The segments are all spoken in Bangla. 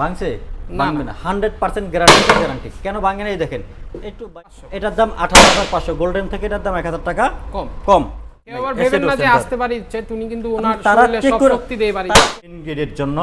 ভাঙছে? ভাঙবে না। হান্ড্রেড পার্সেন্ট গ্যারান্টি গ্যারান্টি কেন ভাঙে না এই দেখেন? একটু এটার দাম আঠারো হাজার পাঁচশো। গোল্ডেন থেকে এটার দাম এক হাজার টাকা কম। কম। জন্য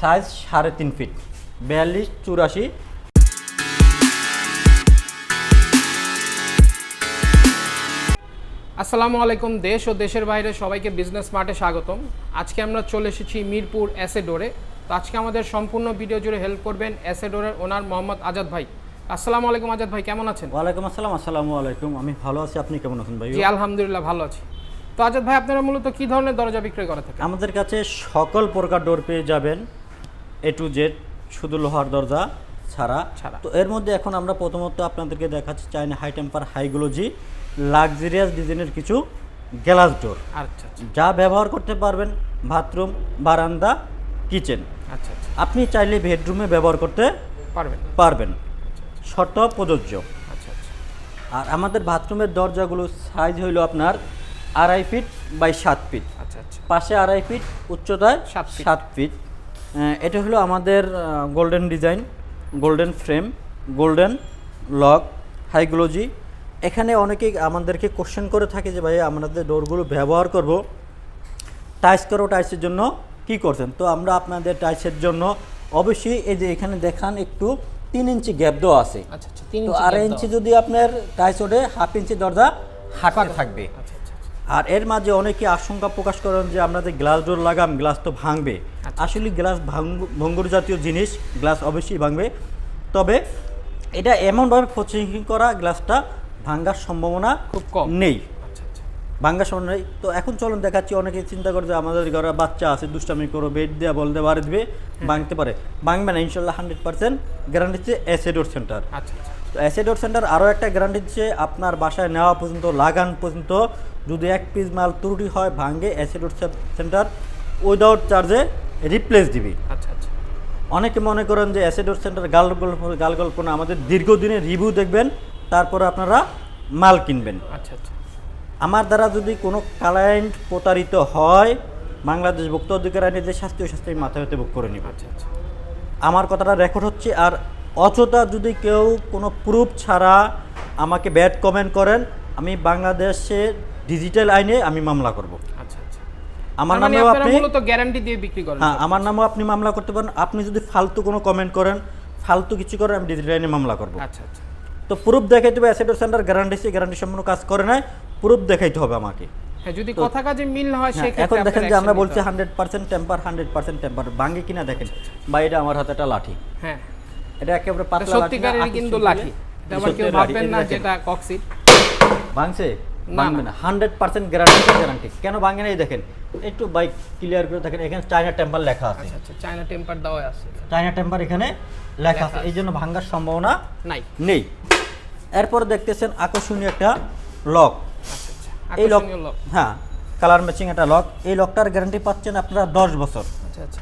সাইজ সাড়ে তিন ফিট বিয়াল্লিশ চুরাশি। আসসালামু আলাইকুম। দেশ ও দেশের বাইরে সবাইকে বিজনেস মার্টে স্বাগতম। আজকে আমরা চলে এসেছি মিরপুর অ্যাসেডোরে তো আজকে আমাদের সম্পূর্ণ ভিডিও জুড়ে হেল্প করবেন অ্যাসেডোরের ওনার মোহাম্মদ আজাদ ভাই। আসসালামু আলাইকুম আজাদ ভাই কেমন আছেন? ওয়ালাইকুম আসসালাম আসসালামু আলাইকুম। আমি ভালো আছি আপনি কেমন আছেন ভাই জি আলহামদুলিল্লাহ ভালো আছি। তো আজাদ ভাই আপনারা মূলত কি ধরনের দরজা বিক্রয় করে থাকেন? আমাদের কাছে সকল প্রকার ডোর পেয়ে যাবেন এ টু জেড শুধু লোহার দরজা ছাড়া। ছাড়া। তো এর মধ্যে এখন আমরা প্রথমত আপনাদেরকে দেখাচ্ছি China high temper high glossy luxurious ডিজাইনের কিছু গ্লাস ডোর আচ্ছা আচ্ছা। যা ব্যবহার করতে পারবেন বাথরুম বারান্দা কিচেন। আচ্ছা আচ্ছা। আপনি চাইলে বেডরুমে ব্যবহার করতে পারবেন। পারবেন। শর্ত প্রযোজ্য। আচ্ছা আচ্ছা। আর আমাদের বাথরুমের দরজাগুলো সাইজ হইল আপনার আড়াই ফিট বাই সাত ফিট আচ্ছা আচ্ছা। পাশে আড়াই ফিট উচ্চতায় সাত ফিট। সাত ফিট এটা হলো আমাদের golden design golden frame golden lock high glossy এখানে অনেকেই আমাদেরকে কোশ্চেন করে থাকে যে ভাই আমাদের ডোরগুলো ব্যবহার করব টাইস করো টাইসের জন্য কি করছেন? তো আমরা আপনাদের টাইসের জন্য অবশ্যই এই যে এখানে দেখান একটু তিন ইঞ্চি গ্যাপ দেওয়া আছে। আচ্ছা আচ্ছা তো আড়াই ইঞ্চি যদি আপনার টাইস ওঠে হাফ ইঞ্চি দরজা হাঁটতে থাকবে। আচ্ছা আচ্ছা আচ্ছা। আর এর মাঝে অনেকে আশঙ্কা প্রকাশ করেন যে আমরা যে গ্লাস ডোর লাগাম গ্লাস তো ভাঙবে। আচ্ছা। আসলে গ্লাস ভঙ্গুর জাতীয় জিনিস গ্লাস অবশ্যই ভাঙবে। তবে এটা এমনভাবে ফোচিং করা গ্লাসটা ভাঙার সম্ভাবনা খুব কম। নেই। সম্ভাবনা নেই। তো এখন চলুন দেখাচ্ছি অনেকে চিন্তা করে যে আমাদের ঘরে বাচ্চা আছে দুষ্টামি করো বেড দেওয়া বল দেওয়া বাড়ি দিবে ভাঙতে পারে। ভাঙবে না ইনশাল্লাহ হান্ড্রেড পার্সেন্ট গ্যারান্টি দিচ্ছে অ্যাসেডোর সেন্টার আচ্ছা আচ্ছা। তো অ্যাসেডোর সেন্টার আরও একটা গ্যারান্টি দিচ্ছে আপনার বাসায় নেওয়া পর্যন্ত লাগান পর্যন্ত যদি এক পিস মাল ত্রুটি হয় ভাঙ্গে অ্যাসিডোর সেন্টার উইদাউট চার্জে রিপ্লেস দিবি। আচ্ছা আচ্ছা। অনেকে মনে করেন যে অ্যাসিডোর সেন্টার গাল গল্প গাল গল্প না আমাদের দীর্ঘদিনের রিভিউ দেখবেন তারপরে আপনারা মাল কিনবেন। আচ্ছা আচ্ছা। আমার দ্বারা যদি কোনো ক্লায়েন্ট প্রতারিত হয় বাংলাদেশ ভুক্ত অধিকার আইনে যে শাস্তি ওই শাস্তি আমি মাথায় হতে বুক করে নিব। আচ্ছা আচ্ছা। আমার কথাটা রেকর্ড হচ্ছে আর অযথা যদি কেউ কোনো প্রুফ ছাড়া আমাকে ব্যাড কমেন্ট করেন আমি বাংলাদেশের ডিজিটাল আইনে আমি মামলা করব। আচ্ছা আচ্ছা। আমার মানে নামেও আপনি গ্যারান্টি দিয়ে বিক্রি করেন। হ্যাঁ আমার নামেও আপনি মামলা করতে পারেন। আপনি যদি ফালতু কোনো কমেন্ট করেন ফালতু কিছু করেন আমি ডিজিটাল আইনে মামলা করব। আচ্ছা আচ্ছা। তো প্রুফ দেখাইতে হবে অ্যাসেডোর সেন্টার গ্যারান্টি সে গ্যারান্টি সম্পূর্ণ কাজ করে নাই। প্রুফ দেখাইতে হবে আমাকে। হ্যাঁ যদি কথা কাজে মিল না হয় হ্যাঁ, সেক্ষেত্রে এখন দেখেন যে আমরা বলছি hundred percent temper hundred percent temper ভাঙ্গে কিনা দেখেন। বা এটা আমার হাতে একটা লাঠি। হ্যাঁ। এটা একেবারে পাতলা লাঠি না, কিন্তু লাঠি। আবার কেউ ভাববেন না যেটা কক্সিট। ভাঙছে? ভাঙবে না। না। হান্ড্রেড পার্সেন্ট গ্যারান্টি গ্যারান্টি কেন ভাঙে না এই দেখেন? একটু বাইক ক্লিয়ার করে দেখেন এখানে চায়না টেম্পার লেখা আছে। আচ্ছা আচ্ছা চায়না টেম্পার দেওয়া আছে। চায়না টেম্পার এখানে লেখা আছে। এই জন্য ভাঙার সম্ভাবনা নাই। নেই। এরপর দেখতেছেন আকর্ষণীয় একটা লক আচ্ছা আচ্ছা এই লক হ্যাঁ কালার ম্যাচিং একটা লক এই লকটার গ্যারান্টি পাচ্ছেন আপনারা দশ বছর। আচ্ছা আচ্ছা।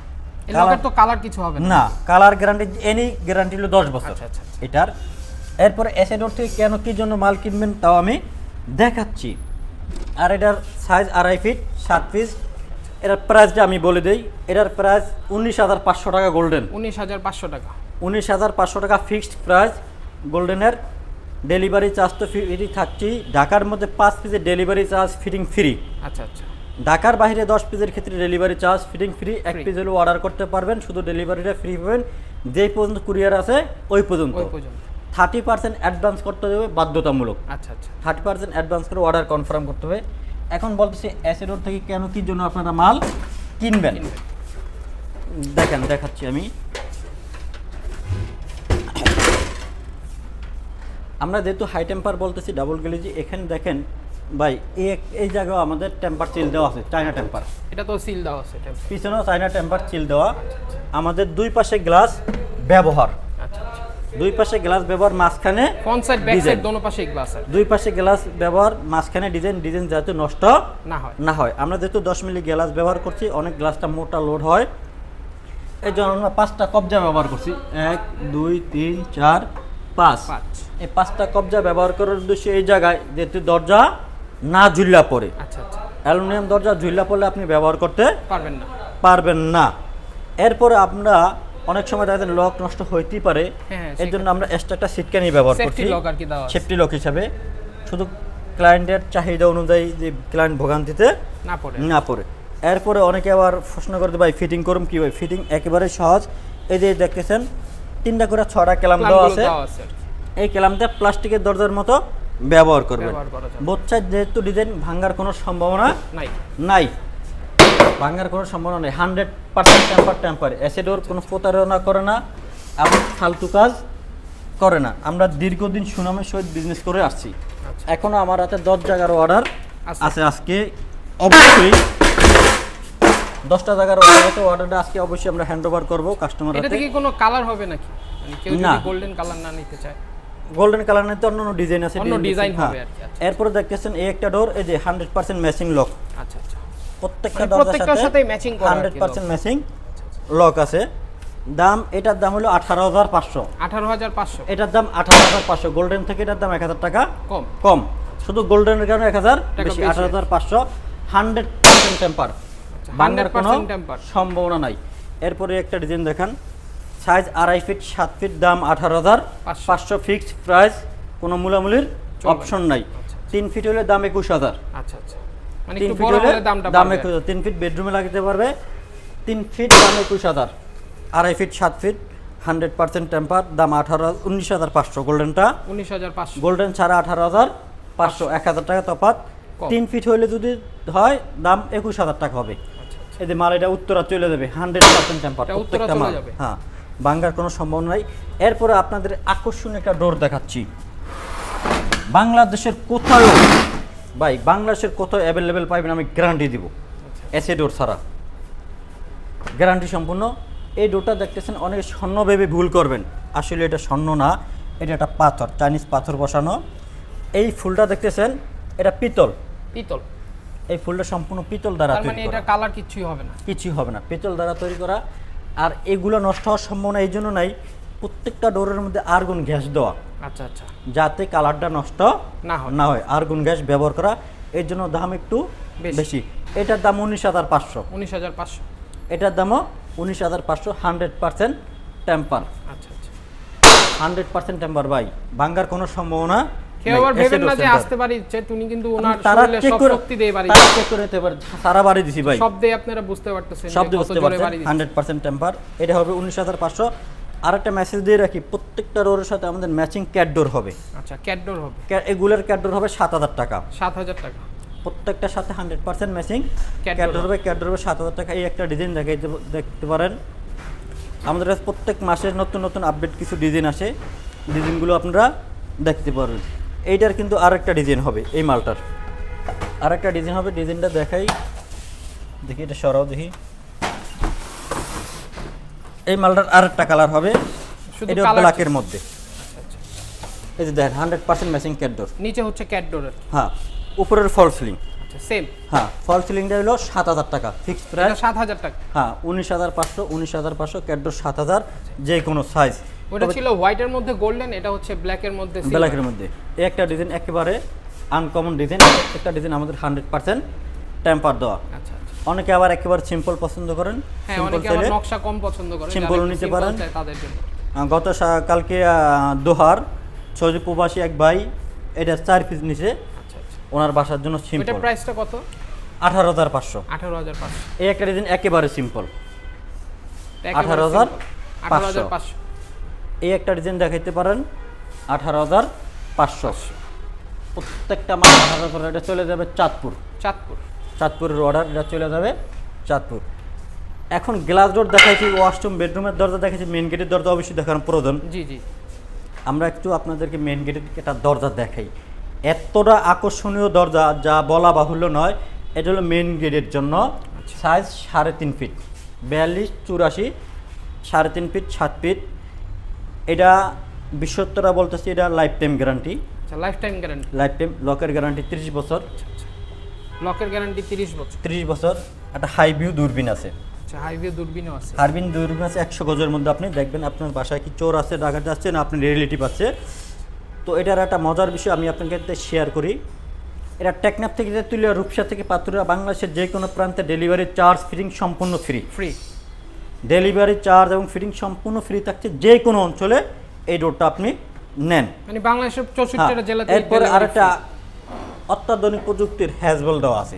লকের তো কালার কিছু হবে না। কালার গ্যারান্টি এনি গ্যারান্টি হলো দশ বছর। আচ্ছা, আচ্ছা, আচ্ছা। এটার এরপরে অ্যাসেডোর থেকে কেন কি জন্য মাল কিনবেন তাও আমি দেখাচ্ছি। আর এটার সাইজ আড়াই ফিট সাত পিস এটার প্রাইসটা আমি বলে দিই। এটার প্রাইস উনিশ হাজার পাঁচশো টাকা গোল্ডেন উনিশ হাজার পাঁচশো টাকা। উনিশ হাজার পাঁচশো টাকা ফিক্সড প্রাইস গোল্ডেনের ডেলিভারি চার্জ তো ফ্রি থাকছি ঢাকার মধ্যে পাঁচ পিসের ডেলিভারি চার্জ ফিটিং ফ্রি আচ্ছা আচ্ছা। ঢাকার বাইরে দশ পিসের ক্ষেত্রে ডেলিভারি চার্জ ফিটিং ফ্রি এক পিস হলেও অর্ডার করতে পারবেন শুধু ডেলিভারিটা ফ্রি পাবেন। যেই পর্যন্ত কুরিয়ার আছে ওই পর্যন্ত। থার্টি পার্সেন্ট অ্যাডভান্স করতে হবে বাধ্যতামূলক। আচ্ছা আচ্ছা। থার্টি পার্সেন্ট অ্যাডভান্স করে অর্ডার কনফার্ম করতে হবে। এখন বলতেছি অ্যাসিডোর থেকে কেন কি জন্য আপনারা মাল কিনবেন। দেখেন দেখাচ্ছি আমি। আমরা যেহেতু হাই টেম্পার বলতেছি ডাবল গ্লেজি এখানে দেখেন ভাই এই এই জায়গাও আমাদের টেম্পার চিল দেওয়া আছে চায়না টেম্পার এটা তো সিল দেওয়া আছে পিছনেও চায়না টেম্পার চিল দেওয়া। আমাদের দুই পাশে গ্লাস ব্যবহার। আচ্ছা আচ্ছা। দুই পাশে গ্লাস ব্যবহার মাঝখানে ফ্রন্ট ব্যাক সাইড দোনো পাশে গ্লাস আছে। দুই পাশে গ্লাস ব্যবহার মাঝখানে ডিজাইন ডিজাইন যাতে নষ্ট না হয়। না হয়। আমরা যেহেতু দশ মিলি গ্লাস ব্যবহার করছি অনেক গ্লাসটা মোটা লোড হয়। এই জন্য আমরা পাঁচটা কবজা ব্যবহার করছি। এক দুই তিন চার পাঁচ। এই পাঁচটা কবজা ব্যবহার করার উদ্দেশ্যে এই জায়গায় যেহেতু দরজা না ঝুল্লা পড়ে। আচ্ছা আচ্ছা। অ্যালুমিনিয়াম দরজা ঝুল্লা পড়লে আপনি ব্যবহার করতে পারবেন না। পারবেন না। এরপরে আমরা অনেক সময় দেখা লক নষ্ট হইতেই পারে। হ্যাঁ, এর জন্য আমরা এক্সট্রা একটা সিটকানি ব্যবহার করছি। সেফটি লক হিসাবে। শুধু ক্লায়েন্টের চাহিদা অনুযায়ী যে ক্লায়েন্ট ভোগান্তিতে না পড়ে। না পড়ে। এরপরে অনেকে আবার প্রশ্ন করতে ভাই ফিটিং করুম কি? ভাই ফিটিং একেবারে সহজ। এই যে দেখতেছেন তিনটা করে ছটা কেলাম দেওয়া আছে। এই কেলামটা প্লাস্টিকের দরজার মতো ব্যবহার করবেন। বোচ্চার যেহেতু ডিজাইন ভাঙার কোনো সম্ভাবনা নাই। নাই। ভাঙার কোনো সম্ভাবনা নেই। হান্ড্রেড পার্সেন্ট টেম্পার টেম্পার অ্যাসিডোর কোনো প্রতারণা করে না এবং ফালতু কাজ করে না। আমরা দীর্ঘদিন সুনামের সহিত বিজনেস করে আসছি। এখনও আমার হাতে দশ জায়গার অর্ডার। আছে আজকে। অবশ্যই দশটা জায়গার অর্ডার আছে অর্ডারটা আজকে অবশ্যই আমরা হ্যান্ড ওভার করব কাস্টমার হাতে। কি কোনো কালার হবে নাকি? মানে কেউ। যদি গোল্ডেন কালার না নিতে চায়। গোল্ডেন কালার নিতে অন্য অন্য ডিজাইন আছে অন্য design design হ্যাঁ। হবে আর কি, আচ্ছা। এরপরে দেখতেছেন এই একটা ডোর এই যে হান্ড্রেড পার্সেন্ট ম্যাচিং লক আচ্ছা আচ্ছা। প্রত্যেকটা মানে দরজার প্রত্যেকটার সাথে matching করা আর কি হান্ড্রেড পার্সেন্ট ম্যাচিং লক আছে। দাম এটার দাম হলো আঠারো হাজার পাঁচশো। আঠারো হাজার পাঁচশো। এটার দাম আঠারো হাজার পাঁচশো। গোল্ডেন থেকে এটার দাম এক হাজার টাকা কম। কম। শুধু গোল্ডেনের কারণে এক হাজার বেশি। আঠারো হাজার পাঁচশো। হান্ড্রেড পার্সেন্ট টেম্পার বাংলার কোনো সম্ভাবনা নাই। এরপরে একটা ডিজাইন দেখান। সাইজ আড়াই ফিট সাত ফিট দাম আঠারো হাজার পাঁচশো। ফিক্সড প্রাইস কোনো মূলামূলির। অপশন নাই। আচ্ছা, তিন ফিট হলে দাম একুশ হাজার। আচ্ছা আচ্ছা। মানে তিন ফিট হলে হলে দাম একুশ হাজার। তিন ফিট বেডরুমে লাগাতে পারবে। তিন ফিট দাম একুশ হাজার। আড়াই ফিট সাত ফিট হান্ড্রেড পার্সেন্ট টেম্পার দাম আঠারো উনিশ হাজার পাঁচশো। গোল্ডেনটা উনিশ হাজার পাঁচশো। গোল্ডেন ছাড়া আঠারো হাজার পাঁচশো এক হাজার টাকা তফাৎ। তিন ফিট হইলে যদি হয় দাম একুশ হাজার টাকা হবে। আচ্ছা আচ্ছা এই যে মাল এটা উত্তরা চলে যাবে হান্ড্রেড পার্সেন্ট টেম্পার প্রত্যেকটা মাল। যাবে। হ্যাঁ ভাঙ্গার কোনো সম্ভাবনা নাই। এরপরে আপনাদের আকর্ষণীয় একটা ডোর দেখাচ্ছি। বাংলাদেশের কোথাও ভাই বাংলাদেশের কোথাও অ্যাভেলেবেল পাইবেন আমি গ্যারান্টি দিব। আচ্ছা। এসে ডোর ছাড়া। গ্যারান্টি সম্পূর্ণ। এই ডোরটা দেখতেছেন অনেক স্বর্ণ ভেবে ভুল করবেন। আসলে এটা স্বর্ণ না এটা একটা পাথর চাইনিজ পাথর বসানো। এই ফুলটা দেখতেছেন এটা পিতল। পিতল। এই ফুলটা সম্পূর্ণ পিতল দ্বারা তার মানে তৈরি এটা করা। কালার কিছুই হবে না। কিছুই হবে না পিতল দ্বারা তৈরি করা। আর এগুলো নষ্ট হওয়ার সম্ভাবনা এই জন্য নাই প্রত্যেকটা ডোরের মধ্যে আর্গন গ্যাস দেওয়া। আচ্ছা আচ্ছা। যাতে কালারটা নষ্ট না হয়। না হয় আর্গন গ্যাস ব্যবহার করা। এর জন্য দাম একটু বেশি। বেশি। এটার দাম উনিশ হাজার পাঁচশো। উনিশ হাজার পাঁচশো। এটার দামও উনিশ হাজার পাঁচশো হান্ড্রেড পার্সেন্ট টেম্পার। আচ্ছা আচ্ছা। হান্ড্রেড পার্সেন্ট টেম্পার ভাই ভাঙ্গার কোনো সম্ভাবনা কেউ নাই। আবার ভেবেন Acedo না যে আসতে পারি যে তুমি কিন্তু ওনার তারা শরীরে সব শক্তি দিয়ে বাড়ি তারা চেক করে নিতে পারে সারা বাড়ি দিছি ভাই। সব আপনারা বুঝতে পারতেছেন পারছেন টেম্পার এটা হবে উনিশ হাজার পাঁচশো। আর একটা মেসেজ দিয়ে রাখি প্রত্যেকটা রোডের সাথে আমাদের ম্যাচিং ক্যাটডোর হবে। আচ্ছা ক্যাটডোর হবে। এগুলোর ক্যাটডোর হবে সাত হাজার টাকা। সাত হাজার টাকা। প্রত্যেকটার সাথে হান্ড্রেড পার্সেন্ট ম্যাচিং ক্যাটডোর হবে। ক্যাটডোর হবে সাত হাজার টাকা। এই একটা ডিজাইন দেখাইতে দেখতে পারেন। আমাদের কাছে প্রত্যেক মাসে নতুন নতুন আপডেট কিছু ডিজাইন আসে। ডিজাইনগুলো আপনারা দেখতে পারবেন এইটার কিন্তু আরেকটা ডিজাইন হবে এই মালটার। আরেকটা ডিজাইন হবে ডিজাইনটা দেখাই। দেখি এটা সরাও দেখি। এই মালটার আরেকটা কালার হবে শুধু এটা ব্ল্যাকের মধ্যে। আচ্ছা। এই যে দেখেন হান্ড্রেড পার্সেন্ট ম্যাচিং ক্যাটডোর নিচে হচ্ছে ক্যাটডোরের হ্যাঁ উপরের ফল সিলিং সেম হ্যাঁ ফল সিলিংটা হলো সাত হাজার টাকা ফিক্সড প্রাইস সাত হাজার টাকা। হ্যাঁ উনিশ হাজার পাঁচশো উনিশ হাজার পাঁচশো ক্যাডোর সাত হাজার যে কোনো সাইজ ওটা ছিল হোয়াইটের মধ্যে গোল্ডেন এটা হচ্ছে ব্ল্যাকের মধ্যে। ব্ল্যাকের মধ্যে। এই একটা ডিজাইন একেবারে আনকমন ডিজাইন একটা ডিজাইন আমাদের হান্ড্রেড পার্সেন্ট টেম্পার দেওয়া। আচ্ছা আচ্ছা। অনেকে আবার একেবারে সিম্পল পছন্দ করেন হ্যাঁ সিম্পল অনেকে আবার চাইলে নকশা কম পছন্দ করে Simple যারা একটু নিতে পারেন। তাদের জন্য। গত কালকে দোহার সৌদি প্রবাসী এক ভাই এটা চার পিস নিচে আচ্ছা আচ্ছা। ওনার বাসার জন্য সিম্পল প্রাইসটা কত? আঠারো হাজার পাঁচশো। আঠারো হাজার পাঁচশো। এই একটা ডিজাইন একেবারে সিম্পল একেবারে 18,500 simple। 18,500 এই একটা ডিজাইন দেখাইতে পারেন আঠারো হাজার পাঁচশো। প্রত্যেকটা মাল আঠারো করে এটা চলে যাবে চাঁদপুর। চাঁদপুর। চাঁদপুরের অর্ডার এটা চলে যাবে চাঁদপুর। এখন গ্লাস ডোর দেখাইছি ওয়াশরুম বেডরুমের দরজা দেখাইছি মেন গেটের দরজা অবশ্যই দেখানো প্রয়োজন। জি জি। আমরা একটু আপনাদেরকে মেন গেটের একটা দরজা দেখাই। এতটা আকর্ষণীয় দরজা যা বলা বাহুল্য নয় এটা হলো মেন গেটের জন্য। সাইজ সাড়ে তিন ফিট বিয়াল্লিশ চুরাশি সাড়ে তিন ফিট সাত ফিট এটা বিশ্বত্তরা বলতেছি এটা লাইফ টাইম গ্যারান্টি আচ্ছা lifetime guarantee lifetime লকের গ্যারান্টি তিরিশ বছর। লকের গ্যারান্টি তিরিশ বছর। তিরিশ বছর। একটা হাই ভিউ দূরবীন আছে। আচ্ছা হাইওয়ে দূরবীনও আছে। হারবিন দূরবীন আছে একশো গজের মধ্যে আপনি দেখবেন আপনার বাসায় কি চোর আছে ডাকাত আছে না আপনি রিলেটিভ আছে। তো এটার একটা মজার বিষয় আমি আপনাকে শেয়ার করি। এটা টেকনাফ থেকে যে তুলিয়া রূপসা থেকে পাতুরিয়া বাংলাদেশের যে কোনো প্রান্তে ডেলিভারি চার্জ ফিটিং সম্পূর্ণ ফ্রি ফ্রি ডেলিভারি চার্জ এবং ফিটিং সম্পূর্ণ ফ্রি থাকছে যে কোনো অঞ্চলে এই ডোরটা আপনি নেন। মানে বাংলাদেশের হ্যাঁ, চৌষট্টিটা জেলাতে এরপরে আরেকটা অত্যাধুনিক প্রযুক্তির হ্যাজবল দেওয়া আছে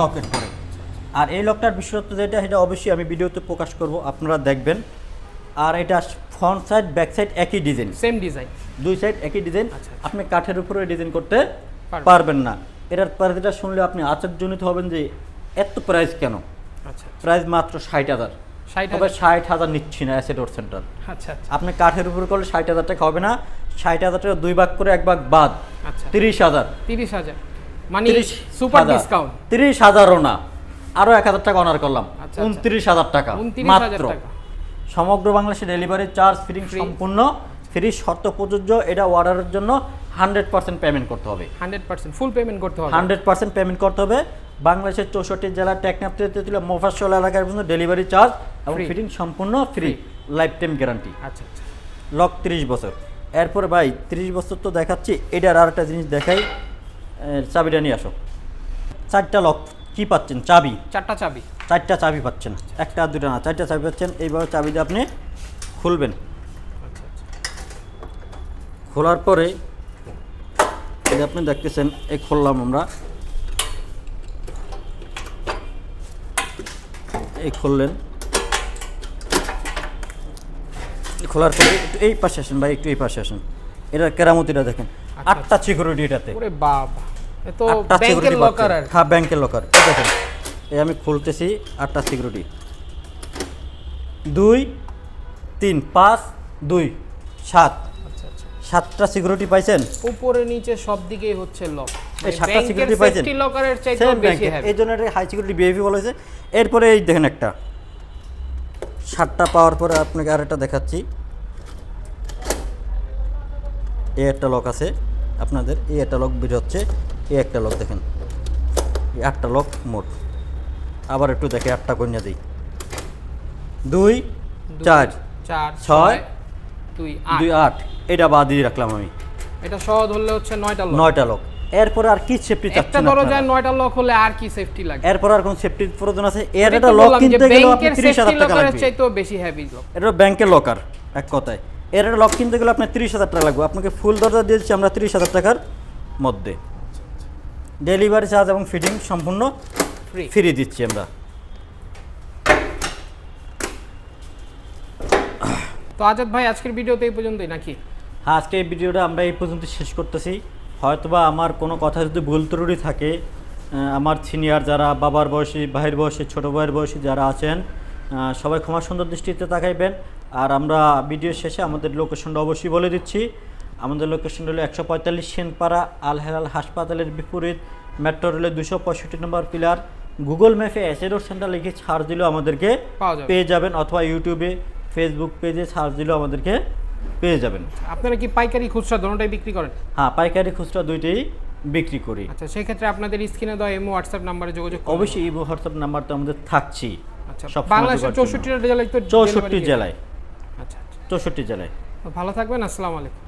লকেট করে। আর এই লকটার বিশেষত্ব যেটা সেটা অবশ্যই আমি ভিডিওতে প্রকাশ করব আপনারা দেখবেন। আর এটা ফ্রন্ট সাইড ব্যাক সাইড একই ডিজাইন সেম ডিজাইন দুই সাইড একই ডিজাইন আচ্ছা, আপনি কাঠের উপরে ডিজাইন করতে পারবেন। না। এটার প্রাইসটা শুনলে আপনি আশ্চর্যজনিত হবেন যে এত প্রাইস কেন? আচ্ছা প্রাইস মাত্র ষাট হাজার। তবে ষাট হাজার নিচ্ছি না অ্যাসেডোর সেন্টার আচ্ছা আপনি কাঠের উপরে করলে ষাট হাজার টাকা হবে না ষাট হাজার টাকা দুই ভাগ করে এক ভাগ বাদ। আচ্ছা। তিরিশ হাজার। তিরিশ হাজার। মানে সুপার। ডিসকাউন্ট তিরিশ হাজারও না। আরও এক হাজার টাকা অনার করলাম। আচ্ছা, আচ্ছা। উনত্রিশ হাজার টাকা মাত্র। সমগ্র বাংলাদেশে ডেলিভারি চার্জ ফ্রি সম্পূর্ণ ফ্রি শর্ত প্রযোজ্য এটা অর্ডারের জন্য হান্ড্রেড পার্সেন্ট পেমেন্ট করতে হবে। হান্ড্রেড পার্সেন্ট ফুল পেমেন্ট করতে হবে। হান্ড্রেড পার্সেন্ট পেমেন্ট করতে হবে। বাংলাদেশের চৌষট্টি জেলার টেকনাপ থেকে মোফাসল এলাকার পর্যন্ত ডেলিভারি চার্জ এবং। ফিটিং সম্পূর্ণ ফ্রি লাইফ টাইম গ্যারান্টি আচ্ছা আচ্ছা। লক তিরিশ বছর। এরপরে ভাই তিরিশ বছর তো দেখাচ্ছি এটার আর একটা জিনিস দেখাই। চাবিটা নিয়ে আসো। চারটা লক কি পাচ্ছেন? চাবি। চারটা চাবি। চারটা চাবি পাচ্ছেন। একটা আর দুটা না চারটা চাবি পাচ্ছেন। এইভাবে চাবি দিয়ে আপনি খুলবেন। আচ্ছা আচ্ছা। খোলার পরে এই আপনি দেখতেছেন এই খুললাম আমরা। এই খুললেন। খোলার পরে একটু এই পাশে আসেন ভাই একটু এই পাশে আসেন। এটা কেরামতিটা দেখেন। আচ্ছা, আটটা সিকিউরিটি এটাতে। ওরে বাবা। এ তো আটটা ব্যাংকের সিকিউরিটি লকার আর হ্যাঁ ব্যাংকের লকার এই দেখেন এই আমি খুলতেছি আটটা সিকিউরিটি দুই তিন পাঁচ দুই সাত। আচ্ছা আচ্ছা। সাতটা সিকিউরিটি পাইছেন? উপরে নিচে সব দিকেই হচ্ছে লক এই সাতটা security পাইছেন? লকারের চাইতে সেম বেশি ব্যাংকে হ্যাভি এই জন্য হাই সিকিউরিটি বিহেভি বলা হয়েছে। এরপরে এই দেখেন একটা। সাতটা পাওয়ার পরে আপনাকে আরেকটা দেখাচ্ছি। এ একটা লক আছে। আপনাদের এই একটা লক বের হচ্ছে। এই একটা লক দেখেন। এই আটটা লক মোট। আবার একটু দেখে আটটা কন্যা দিই। দুই চার চার ছয়, দুই দুই আট। এটা বাদ দিয়ে রাখলাম আমি। এটা সহ ধরলে হচ্ছে নয়টা নয়টা লক এরপরে আর কি সেফটি চাচ্ছেন একটা চাচ্ছেন দরজায় আপনারা? নয়টা লক হলে আর কি সেফটি লাগে? এরপর আর কোন সেফটির প্রয়োজন আছে? এর একটা লক কিনতে গেলেও আপনি ব্যাংকের তিরিশ হাজার safety টাকা লকারের লাগবে। চাইতেও বেশি হেভি লক এটা ব্যাংকের লকার এক কথায়। এর একটা লক কিনতে গেলে আপনার তিরিশ হাজার টাকা লাগবে। আপনাকে ফুল দরজা দিয়েছি আমরা তিরিশ হাজার টাকার মধ্যে। ডেলিভারি চার্জ এবং ফিটিং সম্পূর্ণ ফ্রি ফ্রি দিচ্ছি আমরা। তো আজাদ ভাই আজকের ভিডিওতে এই পর্যন্তই নাকি? হ্যাঁ আজকে এই ভিডিওটা আমরা এই পর্যন্ত শেষ করতেছি। হয়তোবা আমার কোনো কথা যদি ভুল ত্রুটি থাকে আমার সিনিয়র যারা বাবার বয়সী ভাইয়ের বয়সী ছোটো ভাইয়ের বয়সী যারা আছেন সবাই ক্ষমা সুন্দর দৃষ্টিতে তাকাইবেন। আর আমরা ভিডিও শেষে আমাদের লোকেশনটা অবশ্যই বলে দিচ্ছি। আমাদের লোকেশন হলো একশো পঁয়তাল্লিশ সেনপাড়া আল হেলাল হাসপাতালের বিপরীত মেট্রো রেলের দুশো পঁয়ষট্টি নম্বর পিলার গুগল ম্যাপে অ্যাসেডোর সেন্টার লিখে ছাড় দিলেও আমাদেরকে পেয়ে যাবেন অথবা ইউটিউবে ফেসবুক পেজে ছাড় দিলেও আমাদেরকে পেয়ে যাবেন। আপনারা কি পাইকারি খুচরা দোনোটাই বিক্রি করেন? হ্যাঁ পাইকারি খুচরা দুইটাই বিক্রি করি। আচ্ছা সেই ক্ষেত্রে আপনাদের স্ক্রিনে দেওয়া এমও হোয়াটসঅ্যাপ নাম্বারে যোগাযোগ করুন। অবশ্যই এই হোয়াটসঅ্যাপ নাম্বার তো আমাদের থাকছি আচ্ছা বাংলাদেশের যোগাযোগ করুন। চৌষট্টি জেলায় তো চৌষট্টি জেলায়। আচ্ছা আচ্ছা। চৌষট্টি জেলায়। ভালো থাকবেন আসসালামু আলাইকুম।